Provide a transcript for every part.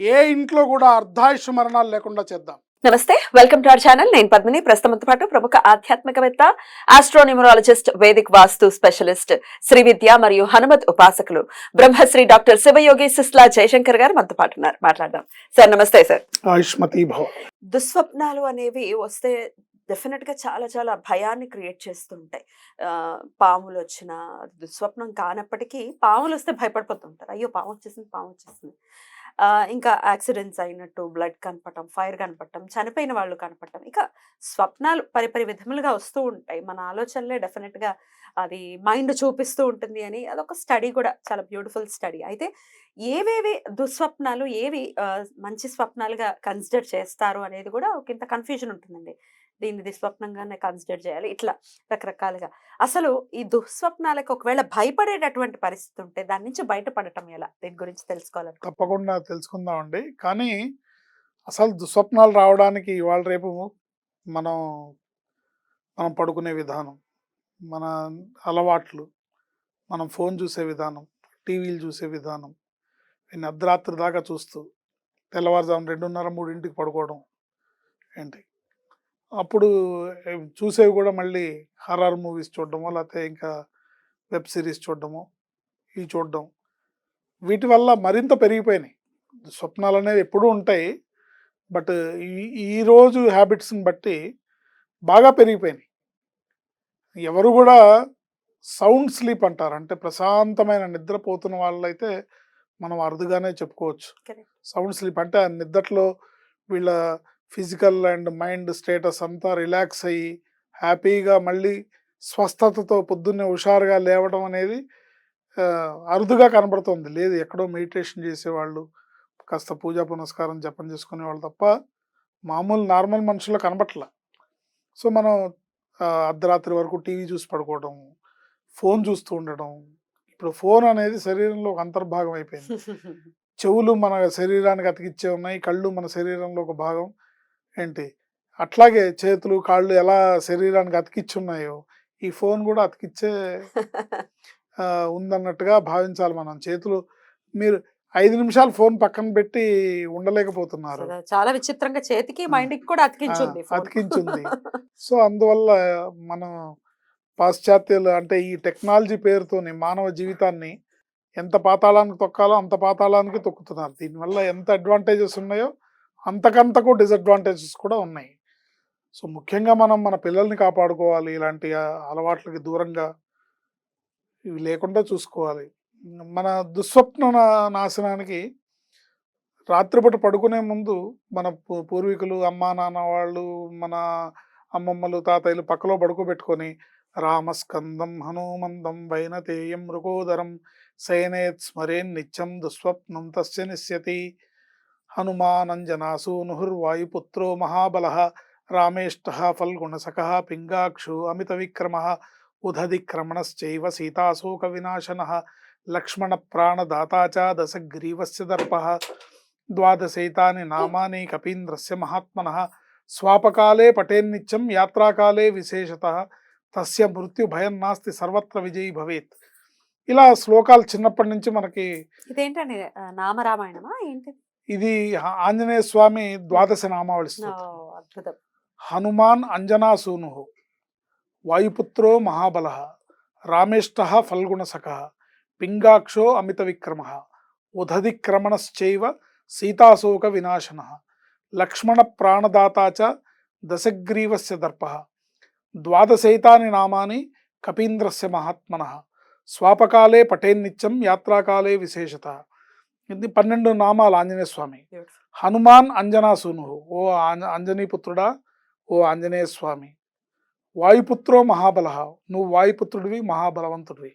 ఏ ఇంట్లో కూడా అర్ధాయుష్ మరణాలు లేకుండా చేద్దాం. నమస్తే వెల్కమ్ టు అవర్ ఛానల్. నేను పద్మిని. ప్రస్తుతంతో పాటు ప్రముఖ ఆధ్యాత్మికవేత్త astronumerologist vedic vastu specialist Sri Vidya మరియు హనుమత్ ఉపాసకులు బ్రహ్మశ్రీ డాక్టర్ శివయోగి సిస్లా జయశంకర్ గారు మనతో పాటు ఉన్నారు. మాట్లాడదాం. సార్ నమస్తే సార్. ఆయుష్మతి భవ. దుస్వప్నాలు అనేవి వస్తే డెఫినెట్గా చాలా చాలా భయాన్ని క్రియేట్ చేస్తుంటాయి పాములు వచ్చిన దుస్వప్నం కానప్పటికీ పాములు వస్తే భయపడిపోతుంటారు అయ్యో పాము వచ్చేసింది పాము వచ్చేసింది. ఇంకా యాక్సిడెంట్స్ అయినట్టు బ్లడ్ కనపడటం ఫైర్ కనపడటం చనిపోయిన వాళ్ళు కనపడటం ఇక స్వప్నాలు పరిపరి విధములుగా వస్తూ ఉంటాయి. మన ఆలోచనలే డెఫినెట్గా అది మైండ్ చూపిస్తూ ఉంటుంది అని అదొక స్టడీ కూడా చాలా బ్యూటిఫుల్ స్టడీ. అయితే ఏవేవి దుస్వప్నాలు ఏవి మంచి స్వప్నాలుగా కన్సిడర్ చేస్తారు అనేది కూడా ఒక ఇంత కన్ఫ్యూజన్ ఉంటుందండి. దీన్ని దుస్వప్నంగానే కన్సిడర్ చేయాలి. ఇట్లా రకరకాలుగా. అసలు ఈ దుస్వప్నాలకు ఒకవేళ భయపడేటటువంటి పరిస్థితి ఉంటే దాని నుంచి బయటపడటం ఎలా? దీని గురించి తెలుసుకోవాలి తప్పకుండా తెలుసుకుందామండి. కానీ అసలు దుస్వప్నాలు రావడానికి ఇవాళ రేపు మనం మనం పడుకునే విధానం మన అలవాట్లు మనం ఫోన్ చూసే విధానం టీవీలు చూసే విధానం అర్ధరాత్రి దాకా చూస్తూ తెల్లవారుజాము రెండున్నర మూడింటికి పడుకోవడం ఏంటి? అప్పుడు చూసేవి కూడా మళ్ళీ హర్రర్ మూవీస్ చూడడమో లేకపోతే ఇంకా వెబ్ సిరీస్ చూడడమో ఇవి చూడడం. వీటి వల్ల మరింత పెరిగిపోయినాయి. స్వప్నాలు అనేవి ఎప్పుడూ ఉంటాయి. బట్ ఈ ఈ రోజు హ్యాబిట్స్ని బట్టి బాగా పెరిగిపోయినాయి. ఎవరు కూడా సౌండ్ స్లీప్ అంటారు. అంటే ప్రశాంతమైన నిద్రపోతున్న వాళ్ళైతే మనం అరుదుగానే చెప్పుకోవచ్చు. సౌండ్ స్లీప్ అంటే ఆ నిద్రలో వీళ్ళ ఫిజికల్ అండ్ మైండ్ స్టేటస్ అంతా రిలాక్స్ అయ్యి హ్యాపీగా మళ్ళీ స్వస్థతతో పొద్దున్నే హుషారుగా లేవడం అనేది అరుదుగా కనబడుతుంది. లేదు ఎక్కడో మెడిటేషన్ చేసేవాళ్ళు కాస్త పూజా పునస్కారం జపం చేసుకునే వాళ్ళు తప్ప మామూలు నార్మల్ మనుషులు కనబట్ల. సో మనం అర్ధరాత్రి వరకు టీవీ చూసి పడుకోవడం ఫోన్ చూస్తూ ఉండడం ఇప్పుడు ఫోన్ అనేది శరీరంలో ఒక అంతర్భాగం అయిపోయింది. చెవులు మన శరీరానికి అతికిచ్చే ఉన్నాయి కళ్ళు మన శరీరంలో ఒక భాగం ఏంటి అట్లాగే చేతులు కాళ్ళు ఎలా శరీరానికి అతికిచ్చి ఉన్నాయో ఈ ఫోన్ కూడా అతికిచ్చే ఉందన్నట్టుగా భావించాలి మనం చేతులు మీరు ఐదు నిమిషాలు ఫోన్ పక్కన పెట్టి ఉండలేకపోతున్నారు చాలా విచిత్రంగా చేతికి. మైండ్ కూడా అతికించుంది. అతికించుంది. సో అందువల్ల మనం పాశ్చాత్యులు అంటే ఈ టెక్నాలజీ పేరుతోని మానవ జీవితాన్ని ఎంత పాతాళానికి తొక్కాలో అంత పాతాళానికి తొక్కుతున్నారు దీనివల్ల ఎంత అడ్వాంటేజెస్ ఉన్నాయో అంతకంతకు డిసడ్వాంటేజెస్ కూడా ఉన్నాయి. సో ముఖ్యంగా మనం మన పిల్లల్ని కాపాడుకోవాలి ఇలాంటి అలవాట్లకి దూరంగా ఇవి లేకుండా చూసుకోవాలి. మన దుస్వప్న నా- నాశనానికి రాత్రిపూట పడుకునే ముందు మన పూ- పూర్వీకులు అమ్మ నాన్న వాళ్ళు మన అమ్మమ్మలు తాతయ్యలు పక్కలో పడుకోబెట్టుకొని రామస్కందం హనుమందం వైనతేయం మృగోదరం శయనేత్ స్మరేన్ నిత్యం దుస్వప్నం తస్య నిశ్యతి హనుమానంజనాసూనుహుర్వాయుపుత్రో మహాబల రామేష్ట ఫల్గుణసక పింగాక్షు అమిత విక్రమ ఉదధిక్రమణశ్చైవ సీతాశోక వినాశన లక్ష్మణ ప్రాణదాత దశగ్రీవస్ దర్ప ద్వాదశైతాని నామాని కపీంద్రస్య మహాత్మన స్వాపకాలే పటేన్నిత్యం యాత్రాకాలే విశేషత తస్య మృత్యు భయం నాస్తి సర్వత్ర విజయీ భవేత్ ఇలా శ్లోకాలు చిన్నప్పటి నుంచి మనకి ఇదేంటండి? నామరామాయణమా? ఏంటి? ఇది ఆంజనేయ స్వామి ద్వాదశ నామావళి అద్భుతం. హనుమాన్ అంజనాసూను వాయుపుత్రో మహాబల రామేష్ట ఫల్గుణసక పింగాక్షో అమిత విక్రమ ఉదధిక్రమణశ్చైవ సీతాశోక వినాశన లక్ష్మణ ప్రాణదాతా చ దశగ్రీవస్య దర్ప ద్వాదశైతాని నామాని కపీంద్రస్య మహాత్మన స్వాపకాలే పటేన్నిత్యం యాత్రాకాలే విశేషత ఇది పన్నెండు నామాలు ఆంజనేయ స్వామి. హనుమాన్ అంజనాసూను ఓ ఆంజ అంజనీపుత్రుడా ఓ ఆంజనేయ స్వామి వాయుపుత్రో మహాబల నువ్వు వాయుపుత్రుడివి మహాబలవంతుడివి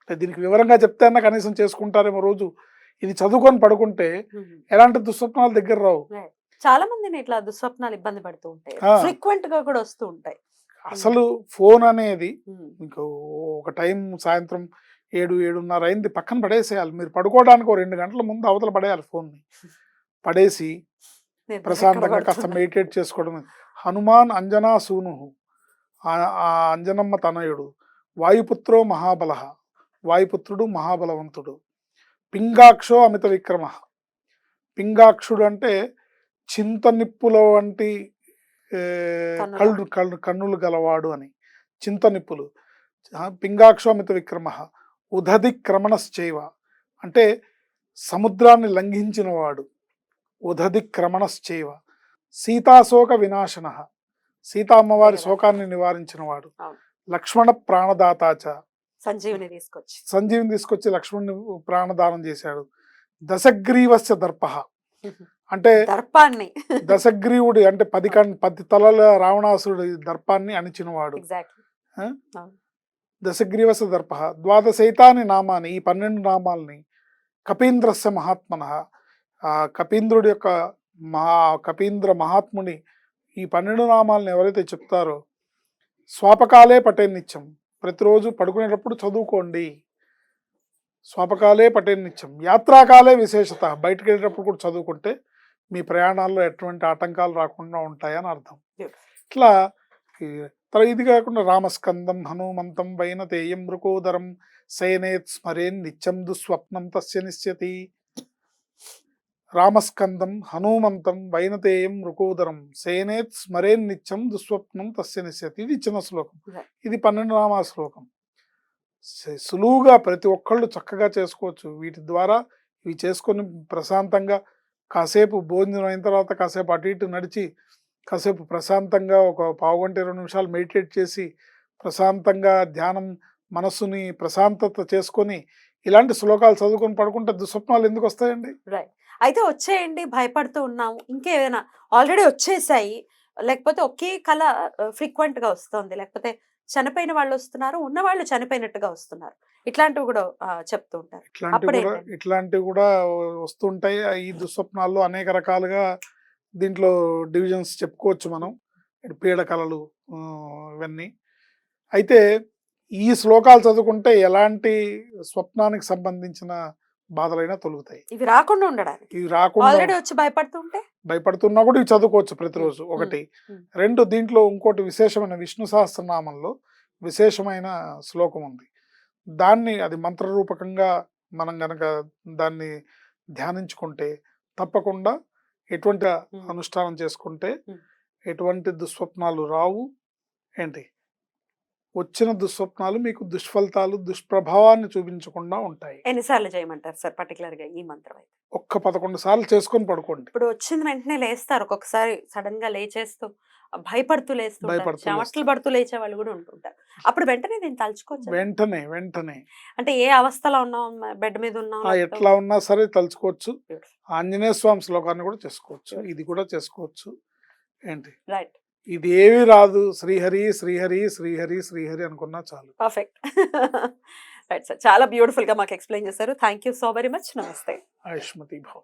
అంటే దీనికి వివరంగా చెప్తే అన్న కనీసం చేసుకుంటారేమో రోజు ఇది చదువుకొని పడుకుంటే. ఎలాంటి దుస్వప్నాలు దగ్గర రావు. చాలా మందిని ఇట్లా దుస్వప్నాలు ఇబ్బంది పడుతూ ఉంటాయి. ఫ్రీక్వెంట్గా కూడా వస్తూ ఉంటాయి అసలు ఫోన్ అనేది. మీకు ఒక టైం సాయంత్రం ఏడు ఏడున్నర అయింది. పక్కన పడేసేయాలి. మీరు పడుకోవడానికి ఒక రెండు గంటల ముందు అవతల పడేయాలి ఫోన్ని. పడేసి ప్రశాంతంగా కాస్త? మెడిటేట్ చేసుకోవడం. హనుమాన్ అంజనా సూను. ఆ- అంజనమ్మ తనయుడు. వాయుపుత్రో మహాబల వాయుపుత్రుడు మహాబలవంతుడు. పింగాక్షో అమిత విక్రమ. పింగాక్షుడు అంటే చింత నిప్పుల వంటి. కళ్ళు కళ్ళు కన్నులు గలవాడు అని. చింత నిప్పులు. పింగాక్షో అమిత విక్రమ. ఉదధి క్రమణశ్చైవ అంటే సముద్రాన్ని లంఘించినవాడు. ఉదధి క్రమణశ్చైవ సీతాశోక వినాశన. సీతా అమ్మవారి. శోకాన్ని నివారించినవాడు. లక్ష్మణ ప్రాణదాతాచ సంజీవిని తీసుకొచ్చి. సంజీవిని తీసుకొచ్చి లక్ష్మణుని ప్రాణదానం చేశాడు. దశగ్రీవస్య దర్ప. అంటే దర్పాన్ని. దశగ్రీవుడి అంటే పది కన్ పది తలల రావణాసురుడి దర్పాన్ని అణిచినవాడు. దశగ్రీవస దర్ప ద్వాదశైతాని నామాని ఈ పన్నెండు నామాల్ని కపీంద్రస్య మహాత్మన. కపీంద్రుడి యొక్క మహా కపీంద్ర మహాత్ముని ఈ పన్నెండు నామాలను ఎవరైతే చెప్తారో స్వాపకాలే పటే నిత్యం ప్రతిరోజు పడుకునేటప్పుడు చదువుకోండి. స్వాపకాలే పటే నిత్యం యాత్రాకాలే విశేషత. బయటకు వెళ్ళేటప్పుడు కూడా చదువుకుంటే మీ ప్రయాణాల్లో ఎటువంటి ఆటంకాలు రాకుండా ఉంటాయని అర్థం. ఇట్లా ఈ తర ఇది కాకుండా రామస్కందం హనుమంతం వైనతేయం మృకోదరం శయనేత్ స్మరేన్ నిత్యం దుస్వప్నం తస్య నిశ్యతి రామస్కందం హనుమంతం వైనతేయం మృకోదరం శయనేత్ స్మరేన్ నిత్యం దుస్వప్నం తస్య నిశ్యతి ఇది చిన్న శ్లోకం. ఇది పన్నెండు నామా శ్లోకం. సులువుగా ప్రతి ఒక్కళ్ళు చక్కగా చేసుకోవచ్చు. వీటి ద్వారా ఇవి చేసుకొని ప్రశాంతంగా కాసేపు భోజనం అయిన తర్వాత కాసేపు అటు ఇటు నడిచి కాసేపు ప్రశాంతంగా ఒక పావు గంట ఇరవై నిమిషాలు మెడిటేట్ చేసి ప్రశాంతంగా ధ్యానం మనస్సుని ప్రశాంతత చేసుకొని ఇలాంటి శ్లోకాలు చదువుకొని పడుకుంటే దుస్వప్నాలు ఎందుకు వస్తాయండి? అయితే వచ్చేయండి భయపడుతూ ఉన్నాము. ఇంకేమైనా ఆల్రెడీ వచ్చేసాయి. లేకపోతే ఒకే కళ ఫ్రీక్వెంట్గా వస్తుంది. లేకపోతే చనిపోయిన వాళ్ళు వస్తున్నారు ఉన్న వాళ్ళు చనిపోయినట్టుగా వస్తున్నారు. ఇట్లాంటివి కూడా చెప్తూ ఉంటారు. కూడా? ఇట్లాంటివి కూడా వస్తుంటాయి. ఈ దుస్వప్నాల్లో అనేక రకాలుగా దీంట్లో డివిజన్స్ చెప్పుకోవచ్చు మనం. ఇటు పీడకలలు ఆ, ఇవన్నీ. అయితే ఈ శ్లోకాలు చదువుకుంటే ఎలాంటి స్వప్నానికి సంబంధించిన బాధలైనా తొలుగుతాయి. ఇవి రాకుండా ఉండడానికి. ఇవి రాకుండా ఆల్రెడీ వచ్చి భయపడుతూ ఉంటే భయపడుతున్నా కూడా ఇవి చదువుకోవచ్చు ప్రతిరోజు. ఒకటి. రెండు దీంట్లో ఇంకోటి విశేషమైన విష్ణు సహస్రనామంలో విశేషమైన శ్లోకం ఉంది. దాన్ని అది మంత్రరూపకంగా మనం గనక దాన్ని ధ్యానించుకుంటే తప్పకుండా ఎటువంటి. అనుష్ఠానం చేసుకుంటే. ఎటువంటి దుస్వప్నాలు రావు ఏంటి వచ్చిన దుస్వప్నాలు మీకు దుష్ఫలితాలు దుష్ప్రభావాన్ని చూపించకుండా ఉంటాయి. ఎన్నిసార్లు చేయమంటారు సార్ పర్టికులర్గా ఈ మంత్రం అయితే? ఒక్క పదకొండు సార్లు చేసుకొని పడుకోండి. ఇప్పుడు వచ్చిన వెంటనే లేస్తారు. ఒక్కొక్కసారి సడన్గా లేచేస్తూ భయపడుతూ లేస్తుంటారు చెమటలు పడుతూ లేచే వాళ్ళు కూడా ఉంటుంటారు. అప్పుడు వెంటనే నేను తలుచుకోవచ్చు వెంటనే వెంటనే. అంటే ఏ అవస్థలో ఉన్నాం? బెడ్ మీద ఉన్నాం? ఎట్లా ఉన్నా సరే తలుచుకోవచ్చు. ఆంజనేయ స్వామి శ్లోకాన్ని కూడా చేసుకోవచ్చు. ఇది కూడా చేసుకోవచ్చు. ఏంటి? రైట్ ఇది ఏవి రాదు. శ్రీహరి శ్రీహరి శ్రీహరి శ్రీహరి అనుకున్నా చాలు. పర్ఫెక్ట్. Right sir. చాలా బ్యూటిఫుల్గా మాకు ఎక్స్ప్లెయిన్ చేశారు. Thank you so very much. నమస్తే. ఆయుష్మతి భవ